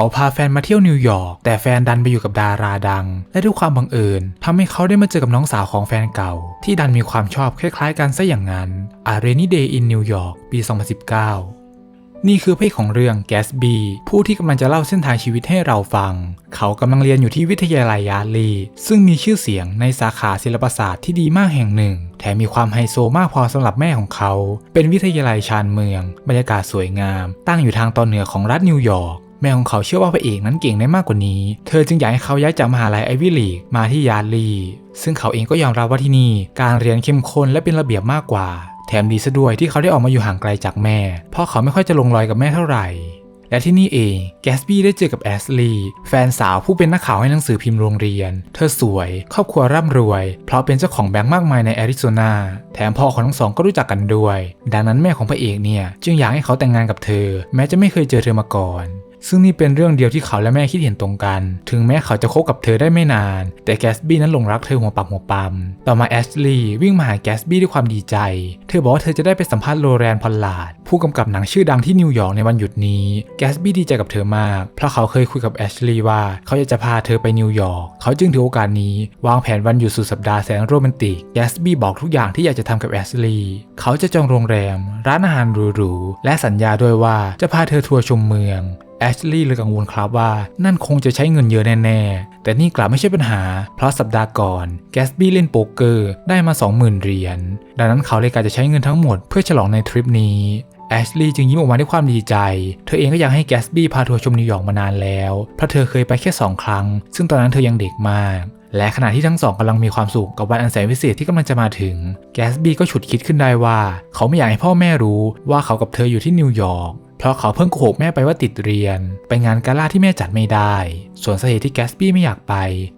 เขาพาแฟนมาเที่ยวนิวยอร์กแต่แฟนดันไปอยู่กับดาราดัง และด้วยความบังเอิญทำให้เขาได้มาเจอกับน้องสาวของแฟนเก่า ที่ดันมีความชอบคล้ายๆกันซะอย่างนั้น A Rainy Day in New York ปี 2019นี่คือเพศของเรื่องแกสบีผู้ที่กำลังจะเล่าเส้นทางชีวิตให้เราฟัง เขากำลังเรียนอยู่ที่วิทยาลัยยาลี ซึ่งมีชื่อเสียงในสาขาศิลปศาสตร์ที่ดีมากแห่งหนึ่ง แถมมีความไฮโซมากพอสำหรับแม่ของเขา เป็นวิทยาลัยชานเมือง บรรยากาศสวยงาม ตั้งอยู่ทางตอนเหนือของรัฐนิวยอร์ก แม่ของเขาเชื่อว่าพระเอกนั้นเก่งได้มากกว่านี้ เธอจึงอยากให้เขาย้ายจากมหาลัยไอวิลีกมาที่ยาลีซึ่งเขาเองก็ยอมรับว่าที่นี่ การเรียนเข้มข้นและเป็นระเบียบมากกว่า แถมดีซะด้วยที่เขาได้ออกมาอยู่ห่างไกลจากแม่ เพราะเขาไม่ค่อยจะลงรอยกับแม่เท่าไหร่ และที่นี่เองแกสบี้ได้เจอกับแอสลีย์แฟนสาวผู้เป็นนักข่าวให้หนังสือพิมพ์โรงเรียน เธอสวย ครอบครัวร่ำรวย เพราะเป็นเจ้าของแบงก์มากมายในแอริโซนา แถมพ่อของทั้งสองก็รู้จักกันด้วย ดังนั้นแม่ของพระเอกเนี่ยจึงอยากให้เขาแต่งงานกับเธอ แม้จะไม่เคยเจอเธอมาก่อน ซึ่งนี่เป็นเรื่องเดียวที่เขาและแม่คิดเห็นตรงกัน ถึงแม้เขาจะคบกับเธอได้ไม่นาน แต่แกสบี้นั้นหลงรักเธอหัวปักหัวปั๊มต่อมาแอชลีย์วิ่งมาหาแกสบี้ด้วยความดีใจ เธอบอกว่าเธอจะได้ไปสัมภาษณ์โรแรนพอลลาร์ดผู้กำกับหนังชื่อดังที่นิวยอร์กในวันหยุดนี้ แกสบี้ดีใจกับเธอมาก เพราะเขาเคยคุยกับแอชลีย์ว่าเขาอยากจะพาเธอไปนิวยอร์ก เขาจึงถือโอกาสนี้ วางแผนวันหยุดสุดสัปดาห์แสนโรแมนติก แกสบี้บอกทุกอย่างที่อยากจะทำกับแอชลีย์เขาจะจองโรงแรม ร้านอาหารหรูๆ และสัญญาด้วยว่าจะพาเธอทัวร์ชมเมือง แอชลีย์เลยกังวลครับว่านั่นคงจะใช้เงินเยอะแน่ๆ แต่นี่กลับไม่ใช่ปัญหา เพราะสัปดาห์ก่อนแกสบี้เล่นโป๊กเกอร์ได้มา 20,000 เหรียญ ดังนั้นเขาเลยกะจะใช้เงินทั้งหมดเพื่อฉลองในทริปนี้แอชลีย์จึงยิ้มออกมาด้วยความดีใจ เธอเองก็อยากให้แกสบี้พาทัวร์ชมนิวยอร์กมานานแล้ว เพราะเธอเคยไปแค่2ครั้ง ซึ่งตอนนั้นเธอยังเด็กมาก และขณะที่ทั้งสองกำลังมีความสุขกับวันอันแสนพิเศษที่กำลังจะมาถึง แกสบี้ก็ฉุดคิดขึ้นได้ว่า เขาไม่อยากให้พ่อแม่รู้ว่าเขากับเธออยู่ที่นิวยอร์ก เพราะเขาเพิ่งโกหกแม่ไปว่าติดเรียน ไปงานกาล่าที่แม่จัดไม่ได้ ส่วนสาเหตุที่แกสบี้ไม่อยากไป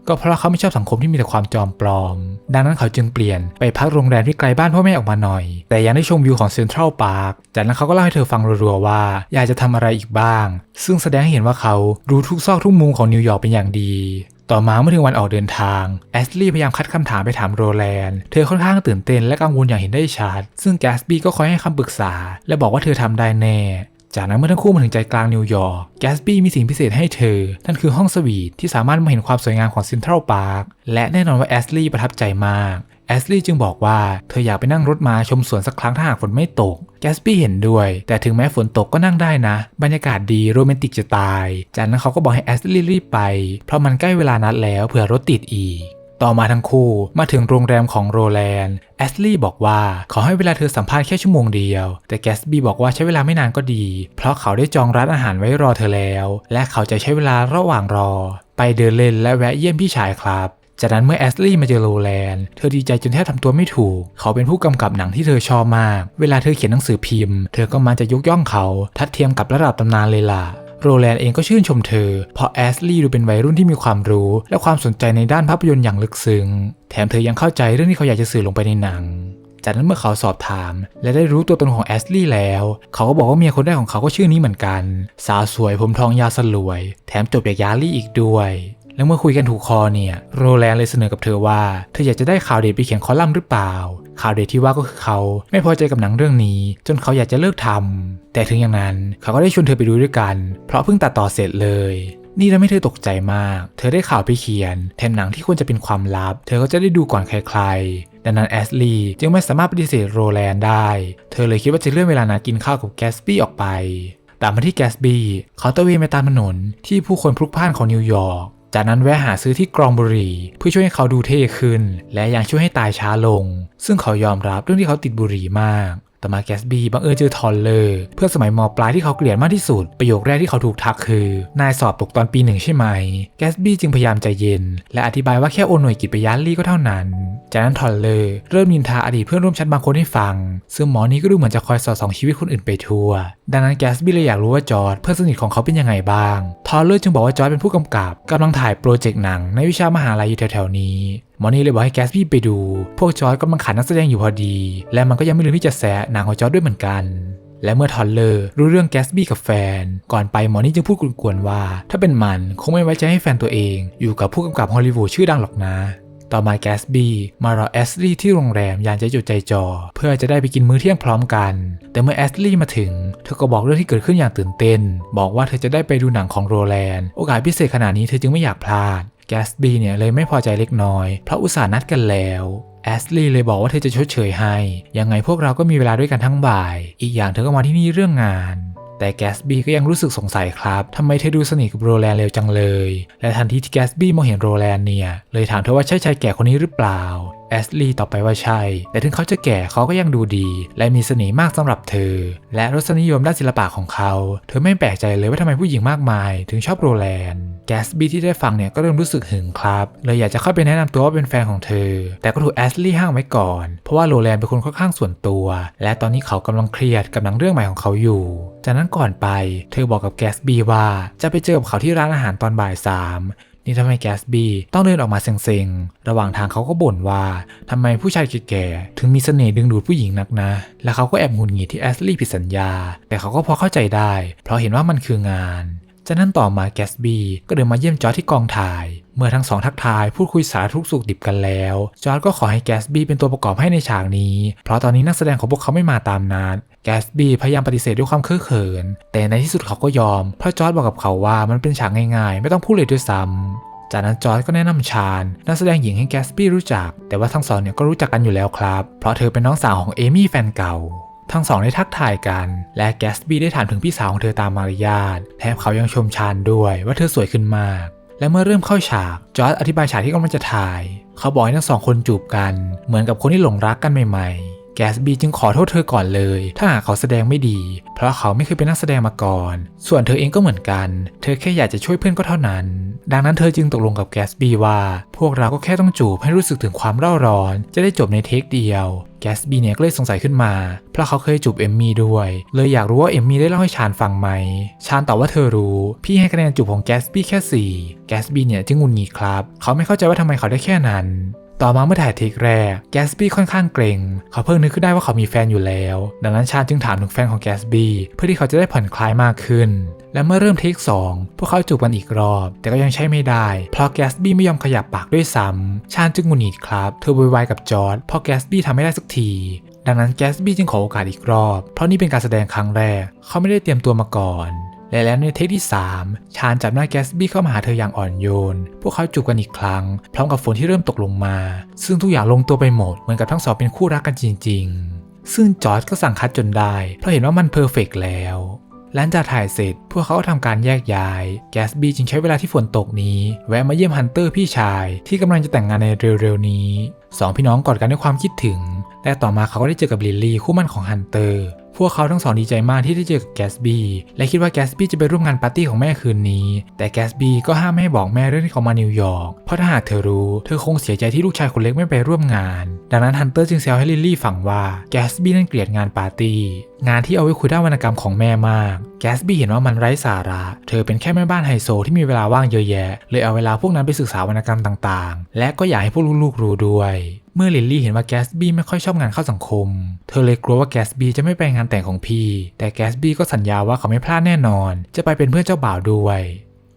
ก็เพราะเขาไม่ชอบสังคมที่มีแต่ความจอมปลอม ดังนั้นเขาจึงเปลี่ยนไปพักโรงแรมที่ไกลบ้านพ่อแม่ออกมาหน่อย แต่ยังได้ชมวิวของเซ็นทรัลพาร์ค จากนั้นเขาก็เล่าให้เธอฟังรัวๆว่า อยากจะทำอะไรอีกบ้าง ซึ่งแสดงให้เห็นว่าเขารู้ทุกซอกทุกมุมของนิวยอร์กเป็นอย่างดีต่อมาเมื่อถึงวันออกเดินทางแอสลีย์พยายามคัดคำถามไปถามโรแลนด์ เธอค่อนข้างตื่นเต้นและกังวลอย่างเห็นได้ชัด ซึ่งแกสบี้ก็คอยให้คำปรึกษา และบอกว่าเธอทำได้แน่ จากนั้นเมื่อทั้งคู่มาถึงใจกลางนิวยอร์ก แกสบี้มีสิ่งพิเศษให้เธอ นั่นคือห้องสวีทที่สามารถมองเห็นความสวยงามของซ็นทรัลพาร์ค และแน่นอนว่าแอสลีย์ประทับใจมากแอสลีย์จึงบอกว่าเธออยากไปนั่งรถมาชมสวนสักครั้งถ้าหากฝนไม่ตก แกสปี้เห็นด้วย แต่ถึงแม้ฝนตกก็นั่งได้นะ บรรยากาศดีโรแมนติกจะตาย จากนั้นเขาก็บอกให้แอสลีย์รีบไป เพราะมันใกล้เวลานัดแล้วเผื่อรถติดอีก ต่อมาทั้งคู่มาถึงโรงแรมของโรแลนด์แอสลีย์บอกว่าขอให้เวลาเธอสัมภาษณ์แค่ชั่วโมงเดียว แต่แกสบี้บอกว่าใช้เวลาไม่นานก็ดี เพราะเขาได้จองร้านอาหารไว้รอเธอแล้ว และเขาจะใช้เวลาระหว่างรอ ไปเดินเล่นและแวะเยี่ยมพี่ชายครับจากนั้นเมื่อแอสลีย์มาเจอโรแลนด์ เธอดีใจจนแทบทำตัวไม่ถูก เขาเป็นผู้กำกับหนังที่เธอชอบมาก เวลาเธอเขียนหนังสือพิมพ์ เธอก็มักจะยกย่องเขา ทัดเทียมกับระดับตำนานเลยล่ะ โรแลนด์เองก็ชื่นชมเธอ เพราะแอสลีย์ดูเป็นวัยรุ่นที่มีความรู้ และความสนใจในด้านภาพยนตร์อย่างลึกซึ้ง แถมเธอยังเข้าใจเรื่องที่เขาอยากจะสื่อลงไปในหนัง จากนั้นเมื่อเขาสอบถาม และได้รู้ตัวตนของแอสลีย์แล้ว เขาก็บอกว่าเมียคนแรกของเขาก็ชื่อนี้เหมือนกัน สาวสวยผมทองยาวสลวย แถมจบจากยาลี่อีกด้วย แล้วเมื่อคุยกันถูกคอเนี่ยโรแลนด์เลยเสนอกับเธอว่า เธออยากจะได้ข่าวเด็ดไปเขียนคอลัมน์หรือเปล่า ข่าวเด็ดที่ว่าก็คือเขาไม่พอใจกับหนังเรื่องนี้ จนเขาอยากจะเลิกทำแต่ถึงอย่างนั้นเขาก็ได้ชวนเธอไปดูด้วยกัน เพราะเพิ่งตัดต่อเสร็จเลยนี่ทำให้เธอตกใจมาก เธอได้ข่าวไปเขียน แถมหนังที่ควรจะเป็นความลับ เธอก็จะได้ดูก่อนใครๆ ดังนั้นแอสลีย์จึงไม่สามารถปฏิเสธโรแลนด์ได้ เธอเลยคิดว่าจะเลื่อนเวลานัดกินข้าวกับแกสปี้ออกไป ตามมาที่แกสบี้เขาตะเวนไปตามถนนที่ผู้คนพลุกพล่านของนิวยอร์ก จากนั้นแวะหาซื้อที่กรองบุหรี่เพื่อช่วยให้เขาดูเท่ขึ้น และยังช่วยให้ตายช้าลง ซึ่งเขายอมรับเรื่องที่เขาติดบุหรี่มาก ต่อมาแกสบี้บังเอิญเจอทอนเลอร์เพื่อนสมัยมปลายที่เขาเกลียดมากที่สุด ประโยคแรกที่เขาถูกทักคือ นายสอบตกตอนปีหนึ่งใช่ไหม แกสบี้จึงพยายามใจเย็น และอธิบายว่าแค่โอนหน่วยกิจไปยันลี่ก็เท่านั้น จากนั้นทอนเลอร์เริ่มนินทาอดีตเพื่อนร่วมชั้นบางคนให้ฟัง ซึ่งหมอนี้ก็ดูเหมือนจะคอยสอดส่องชีวิตคนอื่นไปทั่ว ดังนั้นแกสบี้เลยอยากรู้ว่าจอร์ดเพื่อนสนิทของเขาเป็นยังไงบ้าง ทอนเลอร์จึงบอกว่าจอร์ดเป็นผู้กำกับกำลังถ่ายโปรเจกต์หนังในวิชามหาลัยอยู่แถวๆนี้ มอนี่เลยบอกให้แกสบี้ไปดู พวกจอร์ดกำลังขาดนักแสดงอยู่พอดี และมันก็ยังไม่ลืมที่จะแซะหนังของจอร์ดด้วยเหมือนกัน และเมื่อทอนเลอร์รู้เรื่องแกสบี้กับแฟน ก่อนไปหมอนี่จึงพูดกวนๆว่า ถ้าเป็นมันคงไม่ไว้ใจให้แฟนตัวเอง อยู่กับผู้กำกับฮอลลีวูดชื่อดังหรอกนะต่อมาแกสบี้มารอแอสลี่ที่โรงแรมยางใจจดใจจอ เพื่อจะได้ไปกินมื้อเที่ยงพร้อมกัน แต่เมื่อแอสลี่มาถึง เธอก็บอกเรื่องที่เกิดขึ้นอย่างตื่นเต้น บอกว่าเธอจะได้ไปดูหนังของโรแลนด์ โอกาสพิเศษขนาดนี้เธอจึงไม่อยากพลาด แกสบี้เนี่ยเลยไม่พอใจเล็กน้อย เพราะอุตส่าห์นัดกันแล้วแอสลีย์เลยบอกว่าเธอจะชดเชยให้ ยังไงพวกเราก็มีเวลาด้วยกันทั้งบ่าย อีกอย่างเธอก็มาที่นี่เรื่องงาน แต่แกสบี้ก็ยังรู้สึกสงสัยครับทำไมเธอดูสนิทกับโรแลนด์เร็วจังเลย และทันทีที่แกสบี้มองเห็นโรแลนด์เนี่ย เลยถามเธอว่าใช่ชายแก่คนนี้หรือเปล่า แอสลีย์ตอบไปว่าใช่ แต่ถึงเขาจะแก่เขาก็ยังดูดี และมีเสน่ห์มากสำหรับเธอ และรสนิยมด้านศิลปะของเขา เธอไม่แปลกใจเลยว่าทำไมผู้หญิงมากมาย ถึงชอบโรแลนด์แกสบี้ที่ได้ฟังเนี่ยก็เริ่มรู้สึกหึงครับ เลยอยากจะเข้าไปแนะนำตัวว่าเป็นแฟนของเธอ แต่ก็ถูกแอสลีย์ห้ามไว้ก่อน เพราะว่าโรแลนด์เป็นคนค่อนข้างส่วนตัว และตอนนี้เขากำลังเครียดกับหนังเรื่องใหม่ของเขาอยู่ จากนั้นก่อนไป เธอบอกกับแกสบี้ว่าจะไปเจอกับเขาที่ร้านอาหารตอนบ่ายสาม นี่ทำให้แกสบี้ต้องเดินออกมาเซ็งๆ ระหว่างทางเขาก็บ่นว่าทำไมผู้ชายแก่ๆถึงมีเสน่ห์ดึงดูดผู้หญิงนักนะ และเขาก็แอบหงุดหงิดที่แอสลี่ผิดสัญญา แต่เขาก็พอเข้าใจได้ เพราะเห็นว่ามันคืองาน จากนั้นต่อมาแกสบี้ก็เดินมาเยี่ยมจอร์ที่กองถ่าย เมื่อทั้งสองทักทายพูดคุยสารทุกสุขดิบกันแล้ว จอร์จก็ขอให้แกสบี้เป็นตัวประกอบให้ในฉากนี้ เพราะตอนนี้นักแสดงของพวกเขาไม่มาตามนัดแกสบี้พยายามปฏิเสธด้วยความเคอะเขิน แต่ในที่สุดเขาก็ยอม เพราะจอร์จบอกกับเขาว่ามันเป็นฉากง่ายๆ ไม่ต้องพูดเลยด้วยซ้ำจากนั้นจอร์จก็แนะนำชาญนักแสดงหญิงให้แกสบี้รู้จัก แต่ว่าทั้งสองเนี่ยก็รู้จักกันอยู่แล้วครับ เพราะเธอเป็นน้องสาวของเอมี่แฟนเก่า ทั้งสองได้ทักทายกัน และแกสบี้ได้ถามถึงพี่สาวของเธอตามมารยาทแถมเขายังชมชาญด้วยว่าเธอสวยขึ้นมาก และเมื่อเริ่มเข้าฉากจอร์จอธิบายฉากที่กำลังจะถ่าย เขาบอกให้ทั้งสองคนจูบกัน เหมือนกับคนที่หลงรักกันใหม่ๆ แกสบีจึงขอโทษเธอก่อนเลย ถ้าหากเขาแสดงไม่ดี เพราะเขาไม่เคยเป็นนักแสดงมาก่อน ส่วนเธอเองก็เหมือนกัน เธอแค่อยากจะช่วยเพื่อนก็เท่านั้น ดังนั้นเธอจึงตกลงกับแกสบีว่า พวกเราก็แค่ต้องจูบให้รู้สึกถึงความเร่าร้อน จะได้จบในเทคเดียว แกสบีเนี่ยก็เลยสงสัยขึ้นมา เพราะเขาเคยจูบเอมมี่ด้วย เลยอยากรู้ว่าเอมมี่ได้เล่าให้ชานฟังไหม ชานตอบว่าเธอรู้ พี่ให้คะแนนจูบของแกสบี้แค่4แกสบี้เนี่ยจึงงุนหงิดครับ เขาไม่เข้าใจว่าทำไมเขาได้แค่นั้น ต่อมาเมื่อถ่ายเทคแรกแกสบี้ค่อนข้างเกรงเขาเพิ่งนึกขึ้นได้ว่าเขามีแฟนอยู่แล้ว ดังนั้นชาญจึงถามถึงแฟนของแกสบี้เพื่อที่เขาจะได้ผ่อนคลายมากขึ้น และเมื่อเริ่มเทคสองพวกเขาจูบกันอีกรอบ แต่ก็ยังใช้ไม่ได้ เพราะแกสบี้ไม่ยอมขยับปากด้วยซ้ำชาญจึงหงุดหงิดครับเธอโวยวายกับจอร์ดเพราะแกสบี้ทำไม่ได้สักทีดังนั้นแกสบี้จึงขอโอกาสอีกรอบ เพราะนี่เป็นการแสดงครั้งแรก เขาไม่ได้เตรียมตัวมาก่อน และแล้วในเทคที่ 3 ชาญจับหน้าแกสบี้เข้ามาหาเธออย่างอ่อนโยน พวกเขาจูบกันอีกครั้ง พร้อมกับฝนที่เริ่มตกลงมา ซึ่งทุกอย่างลงตัวไปหมด เหมือนกับทั้งสองเป็นคู่รักกันจริง ๆ ซึ่งจอร์จก็สั่งคัดจนได้ เพราะเห็นว่ามันเพอร์เฟกต์แล้ว หลังจากถ่ายเสร็จ พวกเขาก็ทำการแยกย้าย แกสบี้จึงใช้เวลาที่ฝนตกนี้ แวะมาเยี่ยมฮันเตอร์พี่ชายที่กำลังจะแต่งงานในเร็วๆนี้สองพี่น้องกอดกันด้วยความคิดถึงและต่อมาเขาก็ได้เจอกับลิลลี่คู่มั่นของฮันเตอร์ วกเขาทั้งสองดีใจมากที่ได้เจอกับแกสบี้และคิดว่าแกสบี้จะไปร่วมงานปาร์ตี้ของแม่คืนนี้ แต่แกสบี้ก็ห้ามไม่ให้บอกแม่เรื่องที่เขามานิวยอร์กเพราะถ้าหากเธอรู้เธอคงเสียใจที่ลูกชายคนเล็กไม่ไปร่วมงาน ดังนั้นฮันเตอร์จึงแซวให้ลิลลี่ฟังว่าแกสบี้นั้นเกลียดงานปาร์ตี้งานที่เอาไว้คุยด้านวรรณกรรมของแม่มาก แกสบี้เห็นว่ามันไร้สาระ เธอเป็นแค่แม่บ้านไฮโซที่มีเวลาว่างเยอะแยะ เลยเอาเวลาพวกนั้นไปศึกษาวรรณกรรมต่างๆ และก็อยากให้พวกลูกๆรู้ด้วย เมื่อลิลลี่เห็นว่าแกสบี้ไม่ค่อยชอบงานเข้าสังคม เธอเลยกลัวว่าแกสบี้จะไม่ไปงานแต่งของพี่แต่แกสบี้ก็สัญญาว่าเขาไม่พลาดแน่นอน จะไปเป็นเพื่อนเจ้าบ่าวด้วย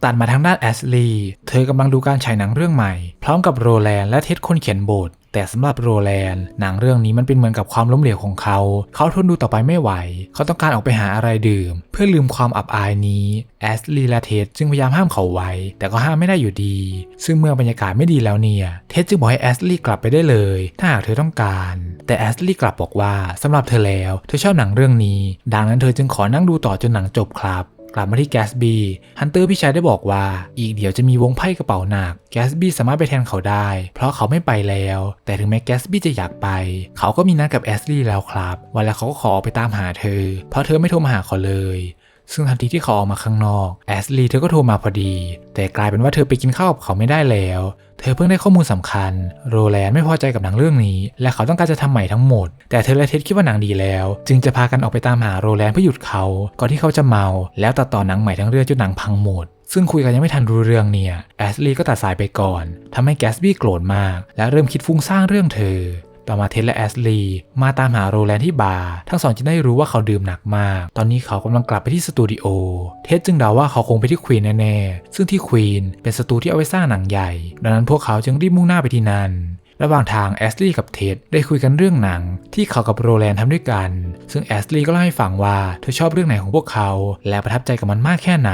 ตัดมาทางด้านแอสลีย์เธอกำลังดูการฉายหนังเรื่องใหม่ พร้อมกับโรแลนด์และเท็ดคนเขียนบท แต่สำหรับโรแลนด์หนังเรื่องนี้มันเป็นเหมือนกับความล้มเหลวของเขา เขาทนดูต่อไปไม่ไหว เขาต้องการออกไปหาอะไรดื่ม เพื่อลืมความอับอายนี้แอสลีและเท็ดจึงพยายามห้ามเขาไว้ แต่ก็ห้ามไม่ได้อยู่ดี ซึ่งเมื่อบรรยากาศไม่ดีแล้วเนี่ยเท็ดจึงบอกให้แอสลีกลับไปได้เลย ถ้าหากเธอต้องการ แต่แอสลีกลับบอกว่าสำหรับเธอแล้ว เธอชอบหนังเรื่องนี้ ดังนั้นเธอจึงขอนั่งดูต่อจนหนังจบครับ กลับมาที่แกสบี้ฮันเตอร์พี่ชายได้บอกว่า อีกเดี๋ยวจะมีวงไพ่กระเป๋าหนักแกสบี้สามารถไปแทนเขาได้ เพราะเขาไม่ไปแล้ว แต่ถึงแม้แกสบี้จะอยากไป เขาก็มีนัดกับแอสลี่แล้วครับ วันแล้วเขาก็ขอออกไปตามหาเธอ เพราะเธอไม่โทรมาหาเขาเลย ซึ่งทันทีที่เขาออกมาข้างนอกแอสลีย์เธอก็โทรมาพอดี แต่กลายเป็นว่าเธอไปกินข้าวกับเขาไม่ได้แล้ว เธอเพิ่งได้ข้อมูลสำคัญ โรแลนด์ไม่พอใจกับหนังเรื่องนี้ และเขาต้องการจะทำใหม่ทั้งหมด แต่เธอและเท็ดคิดว่าหนังดีแล้ว จึงจะพากันออกไปตามหาโรแลนด์เพื่อหยุดเขา ก่อนที่เขาจะเมา แล้วตัดต่อหนังใหม่ทั้งเรื่องจนหนังพังหมดซึ่งคุยกันยังไม่ทันรู้เรื่องเนี่ยแอสลีย์ก็ตัดสายไปก่อนทำให้แกสบี้โกรธมาก และเริ่มคิดฟุ้งซ่านเรื่องเธอ ต่อมาเท็ดและแอสลีย์มาตามหาโรแลนด์ที่บาร์ทั้งสองจึงได้รู้ว่าเขาดื่มหนักมาก ตอนนี้เขากำลังกลับไปที่สตูดิโอ เท็ดจึงเดาว่าเขาคงไปที่ควีนแน่ๆ ซึ่งที่ควีนเป็นสตูที่เอาไว้สร้างหนังใหญ่ ดังนั้นพวกเขาจึงรีบมุ่งหน้าไปที่นั่น ระหว่างทางแอสลีย์กับเท็ดได้คุยกันเรื่องหนัง ที่เขากับโรแลนด์ทำด้วยกัน ซึ่งแอสลีย์ก็เล่าให้ฟังว่าเธอชอบเรื่องไหนของพวกเขา และประทับใจกับมันมากแค่ไหน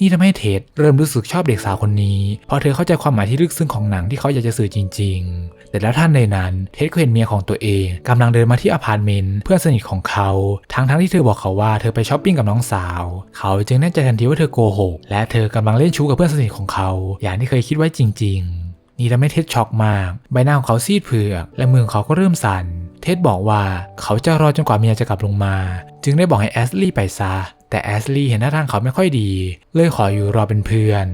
นี่ทำให้เท็ดเริ่มรู้สึกชอบเด็กสาวคนนี้ เพราะเธอเข้าใจความหมายที่ลึกซึ้งของหนังที่เขาอยากจะสื่อจริง ๆ แต่แล้วท่านในนั้นเท็ดก็เห็นเมียของตัวเองกำลังเดินมาที่อพาร์ตเมนต์เพื่อนสนิทของเขาทั้งทั้งที่เธอบอกเขาว่าเธอไปช้อปปิ้งกับน้องสาว เขาจึงแน่ใจทันทีว่าเธอโกหกและเธอกำลังเล่นชู้กับเพื่อนสนิทของเขา อย่างที่เคยคิดไว้จริง ๆ นี่ทำให้เท็ดช็อกมาก ใบหน้าของเขาซีดเผือกและมือของเขาก็เริ่มสั่น เท็ดบอกว่าเขาจะรอจนกว่าเมียจะกลับลงมา จึงได้บอกให้แอสลี่ไปซะ แต่แอสลี่เห็นหน้าทางเขาไม่ค่อยดี เลยขออยู่รอเป็นเพื่อน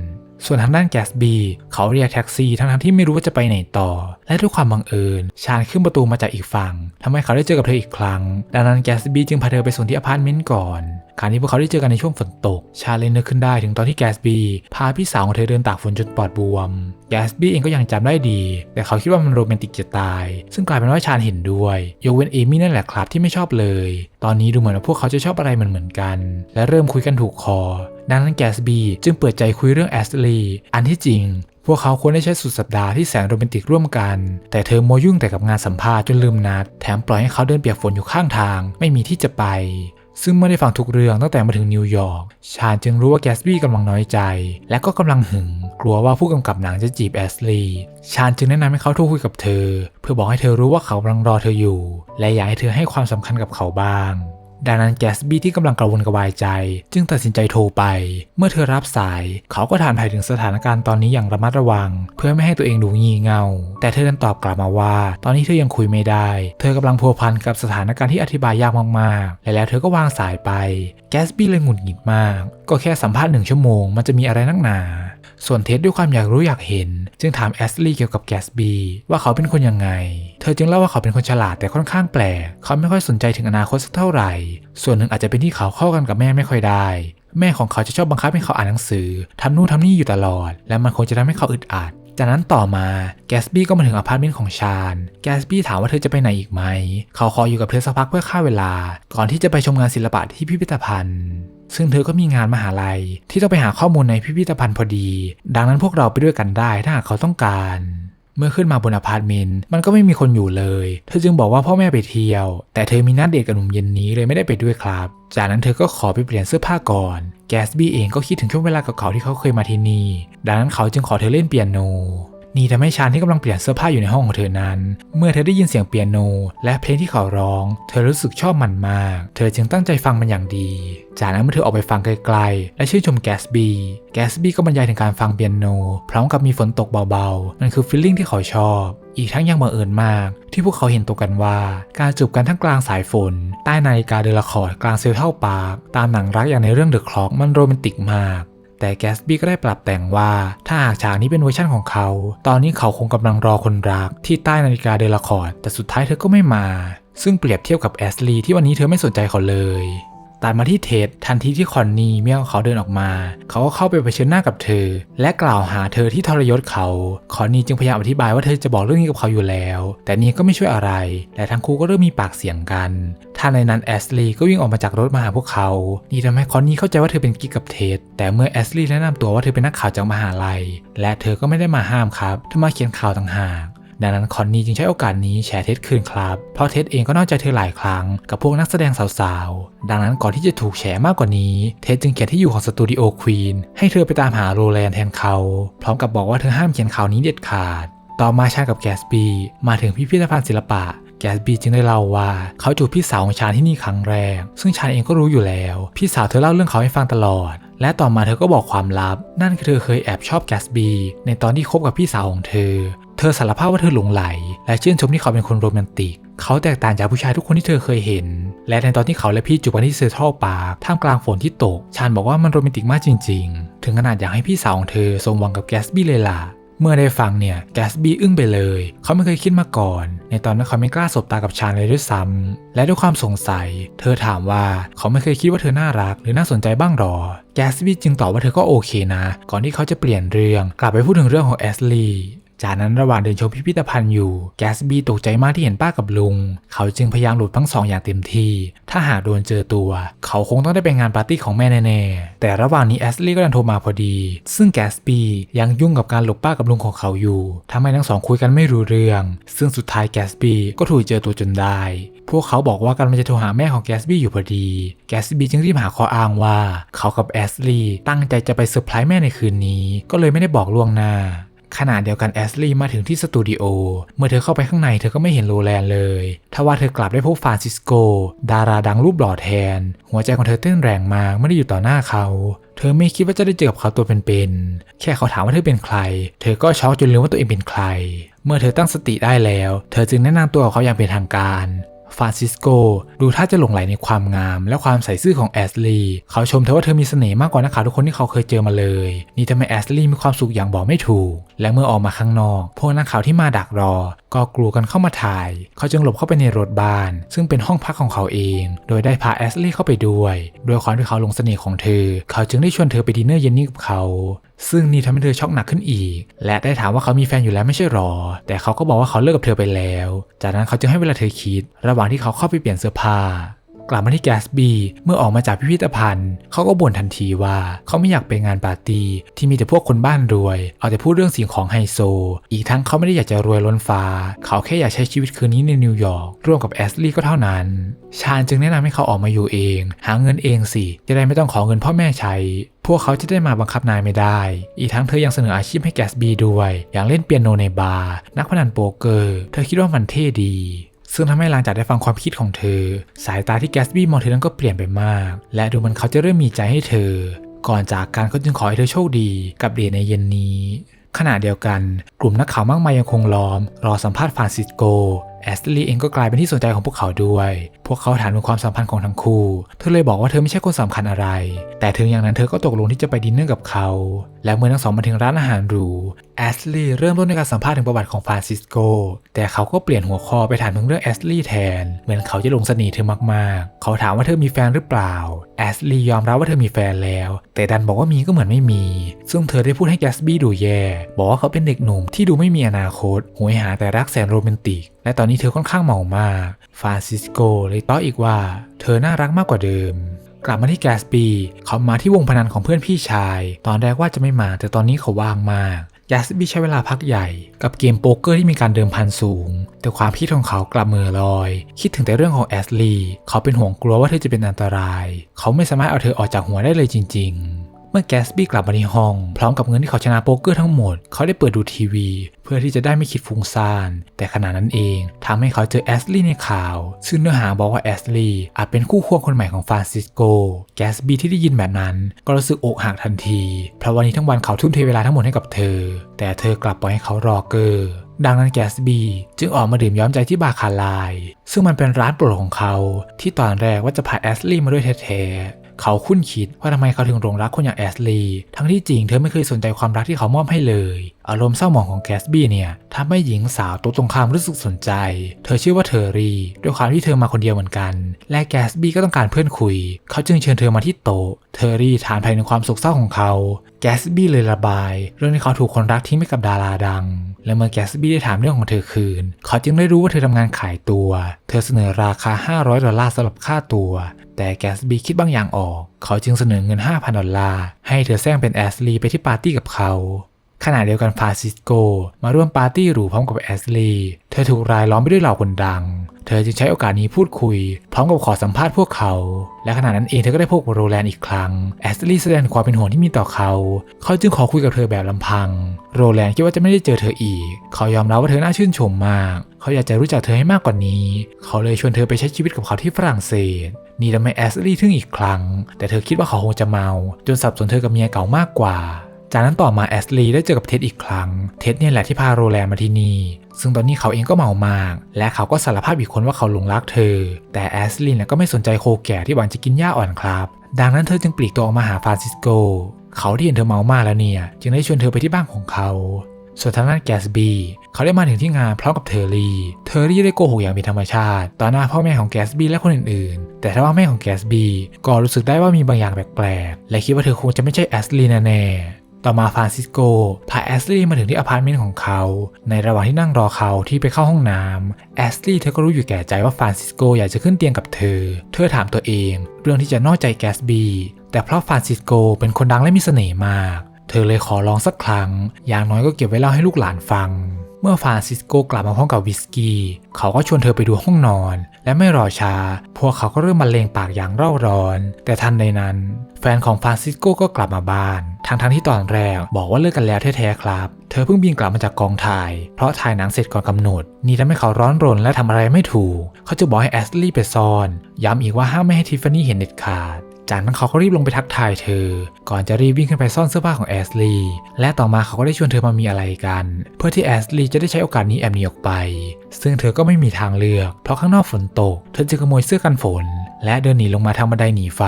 ส่วนทางด้านแกสบีเขาเรียกแท็กซี่ทั้งๆที่ไม่รู้ว่าจะไปไหนต่อ และด้วยความบังเอิญ ชาญขึ้นประตูมาจากอีกฝั่งทำให้เขาได้เจอกับเธออีกครั้ง ดังนั้นแกสบีจึงพาเธอไปส่งที่อพาร์ตเมนต์ก่อนการที่พวกเขาได้เจอกันในช่วงฝนตก ชาเลนนึกขึ้นได้ถึงตอนที่แกสบีพาพี่สาวของเธอเดินตากฝนจนปอดบวม แกสบีเองก็ยังจำได้ดี แต่เขาคิดว่ามันโรแมนติกจะตาย ซึ่งกลายเป็นว่าชาเห็นด้วย ยกเว้นเอมี่นั่นแหละครับที่ไม่ชอบเลย ตอนนี้ดูเหมือนว่าพวกเขาจะชอบอะไรเหมือนเหมือนกัน และเริ่มคุยกันถูกคอ ดังนั้นแกสบีจึงเปิดใจคุยเรื่องแอสลีอันที่จริง พวกเขาควรได้ใช้สุดสัปดาห์ที่แสนโรแมนติกร่วมกัน แต่เธอโมวยุ่งแต่กับงานสัมภาษณ์จนลืมนัด แถมปล่อยให้เขาเดินเปียกฝนอยู่ข้างทาง ไม่มีที่จะไป ซึ่งเมื่อได้ฟังทุกเรื่องตั้งแต่มาถึงนิวยอร์ก ชาญจึงรู้ว่าแกสบี้กำลังน้อยใจ และก็กำลังหึง กลัวว่าผู้กำกับหนังจะจีบแอสลีชาญจึงแนะนำให้เขาโทรคุยกับเธอ เพื่อบอกให้เธอรู้ว่าเขากำลังรอเธออยู่ และอยากให้เธอให้ความสำคัญกับเขาบ้าง ดังนั้นแกสบี้ที่กำลังกระวนกระวายใจ จึงตัดสินใจโทรไป เมื่อเธอรับสายเขาก็ถามถ่ายถึงสถานการณ์ตอนนี้อย่างระมัดระวัง เพื่อไม่ให้ตัวเองดูงี่เง่า แต่เธอดันตอบกลับมาว่า ตอนนี้เธอยังคุยไม่ได้ เธอกำลังพัวพันกับสถานการณ์ที่อธิบายยากมากๆ และแล้วเธอก็วางสายไป แกสบี้เลยหงุดหงิดมาก ก็แค่สัมภาษณ์หนึ่งชั่วโมงมันจะมีอะไรนักหนา ส่วนเท็ดด้วยความอยากรู้อยากเห็น จึงถามแอสลีย์เกี่ยวกับแกสบีว่าเขาเป็นคนยังไง เธอจึงเล่าว่าเขาเป็นคนฉลาดแต่ค่อนข้างแปลก เขาไม่ค่อยสนใจถึงอนาคตสักเท่าไหร่ ส่วนหนึ่งอาจจะเป็นที่เขาเข้ากันกับแม่ไม่ค่อยได้ แม่ของเขาจะชอบบังคับให้เขาอ่านหนังสือทำนู่นทำนี่อยู่ตลอด และมันคงจะทำให้เขาอึดอัดจากนั้นต่อมาแกสบี้ก็มาถึงอพาร์ตเมนต์ของชาญแกสบี้ถามว่าเธอจะไปไหนอีกไหม เขาขออยู่กับเธอสักพักเพื่อฆ่าเวลา ก่อนที่จะไปชมงานศิลปะที่พิพิธภัณฑ์ ซึ่งเธอก็มีงานมหาลัย ที่ต้องไปหาข้อมูลในพิพิธภัณฑ์พอดี ดังนั้นพวกเราไปด้วยกันได้ถ้าหากเขาต้องการ เมื่อขึ้นมาบนอพาร์ตเมนต์มันก็ไม่มีคนอยู่เลย เธอจึงบอกว่าพ่อแม่ไปเที่ยว แต่เธอมีนัดเดทกับหนุ่มเย็นนี้เลยไม่ได้ไปด้วยครับ จากนั้นเธอก็ขอไปเปลี่ยนเสื้อผ้าก่อน แกสบี้เองก็คิดถึงช่วงเวลาเก่าๆที่เขาเคยมาที่นี่ดังนั้นเขาจึงขอเธอเล่นเปียโน นี่ทำให้ชานที่กำลังเปลี่ยนเสื้อผ้าอยู่ในห้องของเธอนั้น เมื่อเธอได้ยินเสียงเปียโน และเพลงที่เขาร้อง เธอรู้สึกชอบมันมาก เธอจึงตั้งใจฟังมันอย่างดี จากนั้นเมื่อเธอออกไปฟังไกลๆ และชื่นชมแกสบีแกสบีก็บรรยายถึงการฟังเปียโน พร้อมกับมีฝนตกเบาๆ นั่นคือฟีลลิ่งที่เขาชอบ อีกทั้งยังบังเอิญมาก ที่พวกเขาเห็นตรงกันว่า การจูบกันทั้งกลางสายฝน ใต้นาฬิกาเดลคอร์ดกลางเซลเท่าปาร์คตามหนังรักอย่างในเรื่องเดอะคล็อกมันโรแมนติกมาก แต่แกสบี้ก็ได้ปรับแต่งว่า ถ้าหากฉากนี้เป็นเวอร์ชั่นของเขา ตอนนี้เขาคงกำลังรอคนรักที่ใต้นาฬิกาเดลคอร์ดแต่สุดท้ายเธอก็ไม่มา ซึ่งเปรียบเทียบกับแอสลีย์ที่วันนี้เธอไม่สนใจเขาเลย ตัดมาที่เท็ดทันทีที่คอนนี่เมียของเขาเดินออกมา เขาก็เข้าไปเผชิญหน้ากับเธอ และกล่าวหาเธอที่ทรยศเขา คอนนี่จึงพยายามอธิบายว่าเธอจะบอกเรื่องนี้กับเขาอยู่แล้ว แต่นี่ก็ไม่ช่วยอะไร และทั้งคู่ก็เริ่มมีปากเสียงกันท่านในนั้นแอสลีย์ก็วิ่งออกมาจากรถมาหาพวกเขา นี่ทำให้คอนนี่เข้าใจว่าเธอเป็นกิ๊กกับเท็ดแต่เมื่อแอสลีย์แนะนำตัวว่าเธอเป็นนักข่าวจากมหาลัย และเธอก็ไม่ได้มาห้ามครับเธอมาเขียนข่าวต่างหาก ดังนั้นคอนนี่จึงใช้โอกาสนี้แฉเท็ดคืนครับ เพราะเท็ดเองก็นอกใจเธอหลายครั้งกับพวกนักแสดงสาวๆ ดังนั้นก่อนที่จะถูกแฉมากกว่านี้ เท็ดจึงเขียนที่อยู่ของสตูดิโอควีนให้เธอไปตามหาโรแลนด์แทนเขา พร้อมกับบอกว่าเธอห้ามเขียนข่าวนี้เด็ดขาด ต่อมาชากับแกสบีมาถึงพิพิธภัณฑ์ศิลปะแกสบีจึงได้เล่าว่าเขาจูบพี่สาวของชาญที่นี่ครั้งแรก ซึ่งชาญเองก็รู้อยู่แล้ว พี่สาวเธอเล่าเรื่องเขาให้ฟังตลอด และต่อมาเธอก็บอกความลับ นั่นคือเธอเคยแอบชอบแกสบีในตอนที่คบกับพี่สาวของเธอ ธอสารภาพว่าเธอหลงไหล และชื่นชมที่เขาเป็นคนโรแมนติก เขาแตกต่างจากผู้ชายทุกคนที่เธอเคยเห็น และในตอนที่เขาและพี่จูบกันที่เซนทรัลปาร์คท่ามกลางฝนที่ตก ชานบอกว่ามันโรแมนติกมากจริง ๆ ถึงขนาดอยากให้พี่สาวของเธอสมหวังกับแกสบี้เลยล่ะ เมื่อได้ฟังเนี่ยแกสบี้อึ้งไปเลย เขาไม่เคยคิดมาก่อน ในตอนนั้นเขาไม่กล้าสบตากับชานเลยด้วยซ้ำและด้วยความสงสัย เธอถามว่าเขาไม่เคยคิดว่าเธอน่ารัก หรือน่าสนใจบ้างหรอ แกสบี้จึงตอบว่าเธอก็โอเคนะ ก่อนที่เขาจะเปลี่ยนเรื่องกลับไปพูดถึงเรื่องของแอสลีย์ จากนั้นระหว่างเดินชมพิพิธภัณฑ์อยู่ แกสบี้ตกใจมากที่เห็นป้ากับลุง เขาจึงพยายามหลุดทั้งสองอย่างเต็มที่ ถ้าหากโดนเจอตัว เขาคงต้องได้ไปงานปาร์ตี้ของแม่แน่ๆ แต่ระหว่างนี้แอสลี่ก็ดันโทรมาพอดี ซึ่งแกสบี้ยังยุ่งกับการหลบป้ากับลุงของเขาอยู่ทำให้ทั้งสองคุยกันไม่รู้เรื่อง ซึ่งสุดท้ายแกสบี้ก็ถูกเจอตัวจนได้ พวกเขาบอกว่ากำลังจะโทรหาแม่ของแกสบี้อยู่พอดี แกสบี้จึงรีบหาข้ออ้างว่า เขากับแอสลี่ตั้งใจจะไปเซอร์ไพรส์แม่ในคืนนี้ ก็เลยไม่ได้บอกล่วงหน้า ขณะเดียวกันแอสลี่มาถึงที่สตูดิโอ เมื่อเธอเข้าไปข้างในเธอก็ไม่เห็นโรแลนเลยทว่าเธอกลับได้พบฟรานซิสโก ดาราดังรูปหล่อแทน หัวใจของเธอเต้นแรงมากไม่ได้อยู่ต่อหน้าเขา เธอไม่คิดว่าจะได้เจอกับเขาตัวเป็นๆ แค่เขาถามว่าเธอเป็นใคร เธอก็ช็อกจนลืมว่าตัวเองเป็นใคร เมื่อเธอตั้งสติได้แล้ว เธอจึงแนะนำตัวเขาอย่างเป็นทางการ ฟรานซิสโก ดูท่าจะหลงไหลในความงาม และความใส่ซื่อของแอสลีย์เขาชมเธอว่าเธอมีเสน่ห์มากกว่านักข่าวทุกคนที่เขาเคยเจอมาเลย นี่ทำให้แอสลีย์มีความสุขอย่างบอกไม่ถูก และเมื่อออกมาข้างนอก พวกนักข่าวที่มาดักรอ ก็กลัวกันเข้ามาถ่าย เขาจึงหลบเข้าไปในรถบ้าน ซึ่งเป็นห้องพักของเขาเอง โดยได้พาแอสลี่เข้าไปด้วยโดยความที่เขาหลงเสน่ห์ของเธอ เขาจึงได้ชวนเธอไปดินเนอร์เย็นนี้กับเขา ซึ่งนี่ทำให้เธอช็อกหนักขึ้นอีก และได้ถามว่าเขามีแฟนอยู่แล้วไม่ใช่หรอ แต่เขาก็บอกว่าเขาเลิกกับเธอไปแล้ว จากนั้นเขาจึงให้เวลาเธอคิด ระหว่างที่เขาเข้าไปเปลี่ยนเสื้อผ้า กลับมาที่แกสบีเมื่อออกมาจากพิพิธภัณฑ์เขาก็บ่นทันทีว่าเขาไม่อยากไปงานปาร์ตี้ที่มีแต่พวกคนบ้านรวย เอาแต่พูดเรื่องสิ่งของไฮโซ อีกทั้งเขาไม่ได้อยากจะรวยล้นฟ้า เขาแค่อยากใช้ชีวิตคืนนี้ในนิวยอร์กร่วมกับแอสลี่ก็เท่านั้น ชาญจึงแนะนำให้เขาออกมาอยู่เอง หาเงินเองสิ จะได้ไม่ต้องขอเงินพ่อแม่ใช้ พวกเขาจะได้มาบังคับนายไม่ได้ อีกทั้งเธอยังเสนออาชีพให้แกสบีด้วย อย่างเล่นเปียโนในบาร์นักพนันโป๊กเกอร์ เธอคิดว่ามันเท่ดี ซึ่งทำให้หลังจากได้ฟังความคิดของเธอ สายตาที่แกสบี้มองเธอนั้นก็เปลี่ยนไปมาก และดูเหมันเขาจะเริ่มมีใจให้เธอ ก่อนจากการเขาจึงขอให้เธอโชคดีกับเดทในเย็นนี้ขณะเดียวกัน กลุ่มนักข่าวมากมายยังคงล้อม รอสัมภาษณ์ฟรานซิสโก แอสลีย์เองก็กลายเป็นที่สนใจของพวกเขาด้วย พวกเขาถามถึงความสัมพันธ์ของทั้งคู่ เธอเลยบอกว่าเธอไม่ใช่คนสำคัญอะไร แต่ถึงอย่างนั้นเธอก็ตกลงที่จะไปดินเนอร์กับเขา และเมื่อทั้งสองมาถึงร้านอาหารหรูแอสลีย์เริ่มต้นในการสัมภาษณ์ถึงประวัติของฟรานซิสโก แต่เขาก็เปลี่ยนหัวข้อไปถามถึงเรื่องแอสลีย์แทน เหมือนเขาจะหลงเสน่ห์เธอมากๆ เขาถามว่าเธอมีแฟนหรือเปล่าแอสลีย์ยอมรับว่าเธอมีแฟนแล้ว แต่ดันบอกว่ามีก็เหมือนไม่มี ซึ่งเธอได้พูดให้แกสบี้ดูแย่ บอกว่าเขาเป็นเด็กหนุ่มที่ดูไม่มีอนาคตหวยหาแต่รักแสนโรแมนติก และตอนนี้เธอค่อนข้างเมามากฟรานซิสโกเลยต้ออีกว่า เธอน่ารักมากกว่าเดิม กลับมาที่แกสปี เขามาที่วงพนันของเพื่อนพี่ชาย ตอนแรกว่าจะไม่มา แต่ตอนนี้เขาว่างมากแกสบีใช้เวลาพักใหญ่กับเกมโป๊กเกอร์ที่มีการเดิมพันสูง แต่ความคิดของเขากลับมือลอย คิดถึงแต่เรื่องของแอสลีเขาเป็นห่วงกลัวว่าเธอจะเป็นอันตราย เขาไม่สามารถเอาเธอออกจากหัวได้เลยจริง ๆ เมื่อแกสบี้กลับมาที่ห้อง พร้อมกับเงินที่เขาชนะโป๊กเกอร์ทั้งหมด เขาได้เปิดดูทีวี เพื่อที่จะได้ไม่คิดฟุ้งซ่าน แต่ขณะนั้นเองทำให้เขาเจอแอสลีย์ในข่าว ซึ่งเนื้อหาบอกว่าแอสลีย์อาจเป็นคู่ควงคนใหม่ของฟรานซิสโก แกสบี้ที่ได้ยินแบบนั้น ก็รู้สึกอกหักทันที เพราะวันนี้ทั้งวันเขาทุ่มเทเวลาทั้งหมดให้กับเธอ แต่เธอกลับปล่อยให้เขารอเกอร์ดังนั้นแกสบีจึงออกมาดื่มย้อมใจที่บาร์คาไลซึ่งมันเป็นร้านโปรดของเขา ที่ตอนแรกว่าจะพาแอสลีย์มาด้วยแท้ๆ เขาคุ้นคิดว่าทำไมเขาถึงหลงรักคนอย่างแอสลีย์ทั้งที่จริงเธอไม่เคยสนใจความรักที่เขามอบให้เลยอารมณ์เศร้าหมองของแกสบี้เนี่ยทำให้หญิงสาวตัวตรงข้ามรู้สึกสนใจ เธอชื่อว่าเทอรี่ด้วยความที่เธอมาคนเดียวเหมือนกัน และแกสบี้ก็ต้องการเพื่อนคุย เขาจึงเชิญเธอมาที่โต๊ะ เทอรี่ถามภายในความโศกเศร้าของเขา แกสบี้เลยระบาย เรื่องที่เขาถูกคนรักทิ้งไปกับดาราดัง และเมื่อแกสบี้ได้ถามเรื่องของเธอคืน เขาจึงได้รู้ว่าเธอทำงานขายตัว เธอเสนอราคา 500 ดอลลาร์สำหรับค่าตัว แต่แกสบี้คิดบางอย่างออก เขาจึงเสนอเงิน 5,000 ดอลลาร์ให้เธอแซงเป็นแอสลีไปที่ปาร์ตี้กับเขา ขณะเดียวกันฟาซิสโก มาร่วมปาร์ตี้หรูพร้อมกับแอสลีย์เธอถูกรายล้อมไปด้วยเหล่าคนดัง เธอจึงใช้โอกาสนี้พูดคุย พร้อมกับขอสัมภาษณ์พวกเขา และขณะนั้นเองเธอก็ได้พบกับโรแลนด์อีกครั้งแอสลีย์แสดงความเป็นห่วงที่มีต่อเขา เขาจึงขอคุยกับเธอแบบลำพัง โรแลนด์คิดว่าจะไม่ได้เจอเธออีก เขายอมรับว่าเธอน่าชื่นชมมาก เขาอยากจะรู้จักเธอให้มากกว่านี้ เขาเลยชวนเธอไปใช้ชีวิตกับเขาที่ฝรั่งเศสนี่ทำให้แอสลีย์ทึ่งอีกครั้ง แต่เธอคิดว่าเขาคงจะเมา จนสับสนเธอกับเมียเก่ามากกว่า จากนั้นต่อมาแอสลีได้เจอกับเท็ดอีกครั้ง เท็ดเนี่ยแหละที่พาโรแลนมาที่นี่ ซึ่งตอนนี้เขาเองก็เมามาก และเขาก็สารภาพอีกคนว่าเขาหลงรักเธอ แต่แอสลีย์ก็ไม่สนใจโคแก่ที่หวังจะกินหญ้าอ่อนครับ ดังนั้นเธอจึงปลีกตัวออกมาหาฟรานซิสโก เขาที่เห็นเธอเมามากแล้วเนี่ย จึงได้ชวนเธอไปที่บ้านของเขาส่วนทางด้านแกสบีเขาได้มาถึงที่งานพร้อมกับเทอร์รี่ เทอร์รี่ได้โกหกอย่างเป็นธรรมชาติ ต่อหน้าพ่อแม่ของแกสบีและคนอื่นๆ แต่ถ้าว่าแม่ของแกสบีก็รู้สึกได้ว่ามีบางอย่างแปลกๆ และคิดว่าเธอคงจะไม่ใช่แอสลีแน่ ต่อมาฟรานซิสโกพาแอสลีย์มาถึงที่อพาร์ตเมนต์ของเขา ในระหว่างที่นั่งรอเขาที่ไปเข้าห้องน้ำแอสลีย์เธอก็รู้อยู่แก่ใจว่าฟรานซิสโกอยากจะขึ้นเตียงกับเธอ เธอถามตัวเอง เรื่องที่จะนอกใจแกสบีแต่เพราะฟรานซิสโกเป็นคนดังและมีเสน่ห์มาก เธอเลยขอลองสักครั้ง อย่างน้อยก็เก็บไว้เล่าให้ลูกหลานฟัง เมื่อฟรานซิสโกกลับมาพร้อมกับวิสกี้ เขาก็ชวนเธอไปดูห้องนอน และไม่รอช้า พวกเขาก็เริ่มบรรเลงปากอย่างเร่าร้อน แต่ทันใดนั้น แฟนของฟรานซิสโกก็กลับมาบ้าน ทั้งทั้งๆที่ตอนแรกบอกว่าเลิกกันแล้วแท้ๆครับ เธอเพิ่งบินกลับมาจากกองถ่าย เพราะถ่ายหนังเสร็จก่อนกำหนด นี่ทำให้เขาร้อนรนและทำอะไรไม่ถูก เขาจะบอกให้แอสลีย์ไปซ่อน ย้ำอีกว่าห้ามไม่ให้ทิฟฟานี่เห็นเด็ดขาด จากนั้นเขาก็รีบลงไปทักทายเธอ ก่อนจะรีบวิ่งขึ้นไปซ่อนเสื้อผ้าของแอสลีย์และต่อมาเขาก็ได้ชวนเธอมามีอะไรกัน เพื่อที่แอสลีย์จะได้ใช้โอกาสนี้แอบหนีออกไป ซึ่งเธอก็ไม่มีทางเลือก เพราะข้างนอกฝนตก เธอจึงขโมยเสื้อกันฝน และเดินหนีลงมาทางบันไดหนีไฟ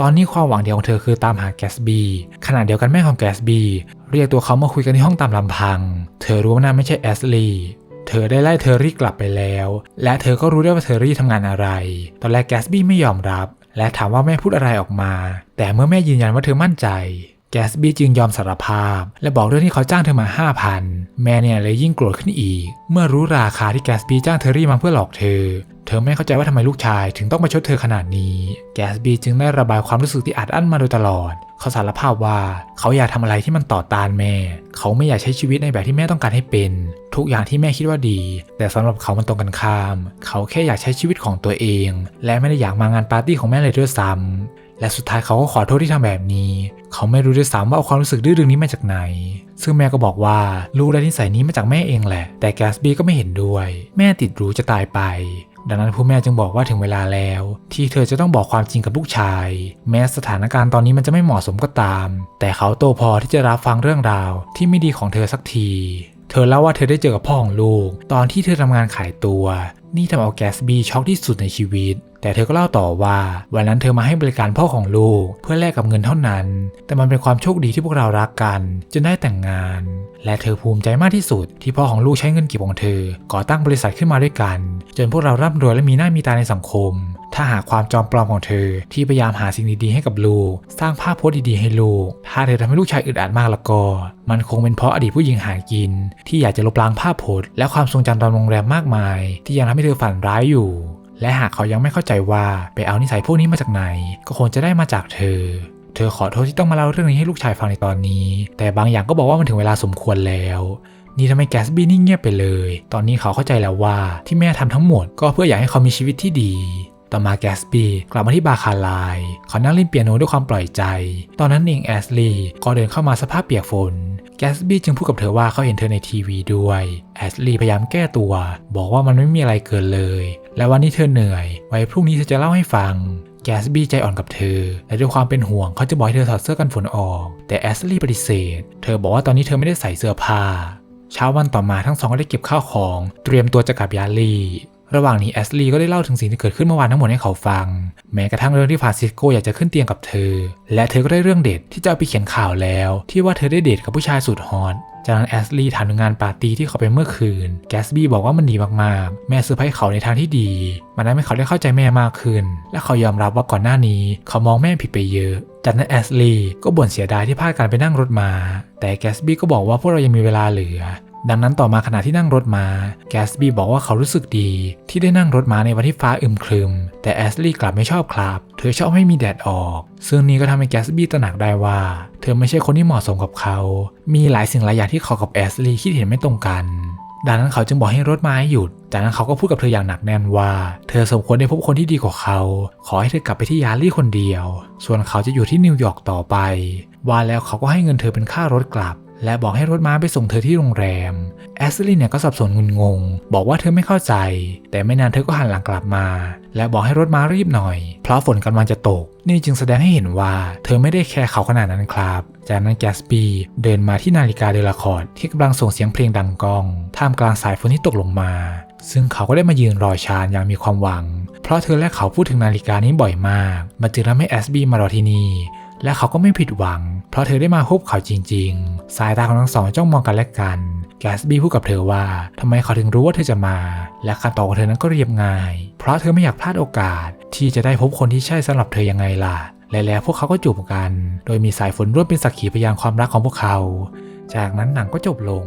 ตอนนี้ความหวังเดียวของเธอคือตามหาแกสบีขณะเดียวกันแม่ของแกสบีเรียกตัวเขามาคุยกันที่ห้องตามลำพัง เธอรู้ว่านั่นไม่ใช่แอสลีย์เธอได้ไล่เทอรี่กลับไปแล้ว และเธอก็รู้ได้ว่าเทอรี่ทำงานอะไร ตอนแรกแกสบี้ไม่ยอมรับ และถามว่าแม่พูดอะไรออกมา แต่เมื่อแม่ยืนยันว่าเธอมั่นใจ แกสบี้จึงยอมสารภาพ และบอกเรื่องที่เขาจ้างเธอมา 5,000 แม่เนี่ยเลยยิ่งโกรธขึ้นอีก เมื่อรู้ราคาที่แกสบี้จ้างเทอรี่มาเพื่อหลอกเธอ เธอไม่เข้าใจว่าทำไมลูกชายถึงต้องมาชดเธอขนาดนี้ แกสบี้จึงได้ระบายความรู้สึกที่อัดอั้นมาโดยตลอด เขาสารภาพว่าเขาอยากทำอะไรที่มันต่อต้านแม่ เขาไม่อยากใช้ชีวิตในแบบที่แม่ต้องการให้เป็น ทุกอย่างที่แม่คิดว่าดี แต่สำหรับเขามันตรงกันข้าม เขาแค่อยากใช้ชีวิตของตัวเอง และไม่ได้อยากมางานปาร์ตี้ของแม่เลยด้วยซ้ำและสุดท้ายเขาก็ขอโทษที่ทำแบบนี้ เขาไม่รู้ด้วยซ้ำว่าเอาความรู้สึกดื้อดึงนี้มาจากไหน ซึ่งแม่ก็บอกว่าลูกได้นิสัยนี้มาจากแม่เองแหละ แต่แกสบี้ก็ไม่เห็นด้วย แม่ติดรู้จะตายไป ดังนั้นผู้แม่จึงบอกว่าถึงเวลาแล้ว ที่เธอจะต้องบอกความจริงกับลูกชาย แม้สถานการณ์ตอนนี้มันจะไม่เหมาะสมก็ตาม แต่เขาโตพอที่จะรับฟังเรื่องราวที่ไม่ดีของเธอสักที เธอเล่าว่าเธอได้เจอกับพ่อของลูก ตอนที่เธอทำงานขายตัว นี่ทำเอาแกสบี้ช็อกที่สุดในชีวิต แต่เธอก็เล่าต่อว่าวันนั้นเธอมาให้บริการพ่อของลูก เพื่อแลกกับเงินเท่านั้น แต่มันเป็นความโชคดีที่พวกเรารักกันจนได้แต่งงาน และเธอภูมิใจมากที่สุด ที่พ่อของลูกใช้เงินเก็บของเธอ ก่อตั้งบริษัทขึ้นมาด้วยกัน จนพวกเราร่ำรวยและมีหน้ามีตาในสังคม ถ้าหากความจอมปลอมของเธอ ที่พยายามหาสิ่งดีๆให้กับลูก สร้างภาพโพสต์ดีๆให้ลูก ถ้าเธอทำให้ลูกชายอึดอัดมากแล้วก็ มันคงเป็นเพราะอดีตผู้หญิงหากิน ที่อยากจะลบล้างภาพโพสต์และความทรงจำตอนโรงแรมมากมาย ที่ยังทำให้เธอฝันร้ายอยู่ และหากเขายังไม่เข้าใจว่าไปเอานิสัยพวกนี้มาจากไหน ก็คงจะได้มาจากเธอ เธอขอโทษที่ต้องมาเล่าเรื่องนี้ให้ลูกชายฟังในตอนนี้ แต่บางอย่างก็บอกว่ามันถึงเวลาสมควรแล้วนี่ทำให้แกสบี้นิ่งเงียบไปเลย ตอนนี้เขาเข้าใจแล้วว่าที่แม่ทำทั้งหมดก็เพื่ออยากให้เขามีชีวิตที่ดี ต่อมาแกสบี้กลับมาที่บาร์คาไลน์เขานั่งเล่นเปียโนด้วยความปล่อยใจ ตอนนั้นเองแอสลีย์ก็เดินเข้ามาสภาพเปียกฝนแกสบี้จึงพูดกับเธอว่าเขาเห็นเธอในทีวีด้วยแอสลีย์พยายามแก้ตัว บอกว่ามันไม่มีอะไรเกินเลย และวันนี้เธอเหนื่อย ไว้พรุ่งนี้เธอจะเล่าให้ฟังแกสบี้ใจอ่อนกับเธอ และด้วยความเป็นห่วงเขาจะบอกให้เธอถอดเสื้อกันฝนออก แต่แอสลีย์ปฏิเสธ เธอบอกว่าตอนนี้เธอไม่ได้ใส่เสื้อผ้า เช้าวันต่อมาทั้งสองก็ได้เก็บข้าวของ เตรียมตัวจะกลับยาลี ระหว่างนี้แอสลีย์ก็ได้เล่าถึงสิ่งที่เกิดขึ้นเมื่อวานทั้งหมดให้เขาฟัง แม้กระทั่งเรื่องที่ฟรานซิสโกอยากจะขึ้นเตียงกับเธอ และเธอก็ได้เรื่องเด็ดที่จะเอาไปเขียนข่าวแล้ว ที่ว่าเธอได้เดทกับผู้ชายสุดฮอตจากนั้นแอสลีย์ถามถึงงานปาร์ตี้ที่เขาไปเมื่อคืน แกสบี้บอกว่ามันดีมากๆ แม่ซื้อให้เขาในทางที่ดี มันทำให้เขาได้เข้าใจแม่มากขึ้น และเขายอมรับว่าก่อนหน้านี้เขามองแม่ผิดไปเยอะ จากนั้นแอสลีย์ก็บ่นเสียดายที่พลาดการไปนั่งรถมา แต่แกสบี้ก็บอกว่าพวกเรายังมีเวลาเหลือ ดังนั้นต่อมาขณะที่นั่งรถมาแกสบี้บอกว่าเขารู้สึกดีที่ได้นั่งรถมาในวันที่ฟ้าอึมครึม แต่แอสลีย์กลับไม่ชอบครับ เธอชอบให้มีแดดออก ซึ่งนี้ก็ทำให้แกสบี้ตระหนักได้ว่า เธอไม่ใช่คนที่เหมาะสมกับเขา มีหลายสิ่งหลายอย่างที่เขากับแอสลีย์คิดเห็นไม่ตรงกัน ดังนั้นเขาจึงบอกให้รถมาให้หยุด จากนั้นเขาก็พูดกับเธออย่างหนักแน่นว่า เธอสมควรได้พบคนที่ดีกว่าเขา ขอให้เธอกลับไปที่ยาลี่คนเดียว ส่วนเขาจะอยู่ที่นิวยอร์กต่อไป ว่าแล้วเขาก็ให้เงินเธอเป็นค่ารถกลับ และบอกให้รถม้าไปส่งเธอที่โรงแรม แอสลีย์เนี่ยก็สับสนงุนงง บอกว่าเธอไม่เข้าใจ แต่ไม่นานเธอก็หันหลังกลับมา และบอกให้รถม้ารีบหน่อย เพราะฝนกำลังจะตก นี่จึงแสดงให้เห็นว่า เธอไม่ได้แคร์เขาขนาดนั้นครับ จากนั้นแกสปีเดินมาที่นาฬิกาเดลคอร์ดที่กำลังส่งเสียงเพลงดังก้อง ท่ามกลางสายฝนที่ตกลงมา ซึ่งเขาก็ได้มายืนรอชานอย่างมีความหวัง เพราะเธอและเขาพูดถึงนาฬิกานี้บ่อยมาก มันจึงทำให้แอสบีมารอที่นี่ และเขาก็ไม่ผิดหวัง เพราะเธอได้มาพบเขาจริง ๆ สายตาของทั้งสองจ้องมองกันและกัน แกสบี้พูดกับเธอว่าทำไมเขาถึงรู้ว่าเธอจะมา และคำตอบของเธอนั้นก็เรียบง่าย เพราะเธอไม่อยากพลาดโอกาส ที่จะได้พบคนที่ใช่สำหรับเธอยังไงล่ะ และแล้วพวกเขาก็จูบกัน โดยมีสายฝนร่วมเป็นสักขีพยานความรักของพวกเขา จากนั้นหนังก็จบลง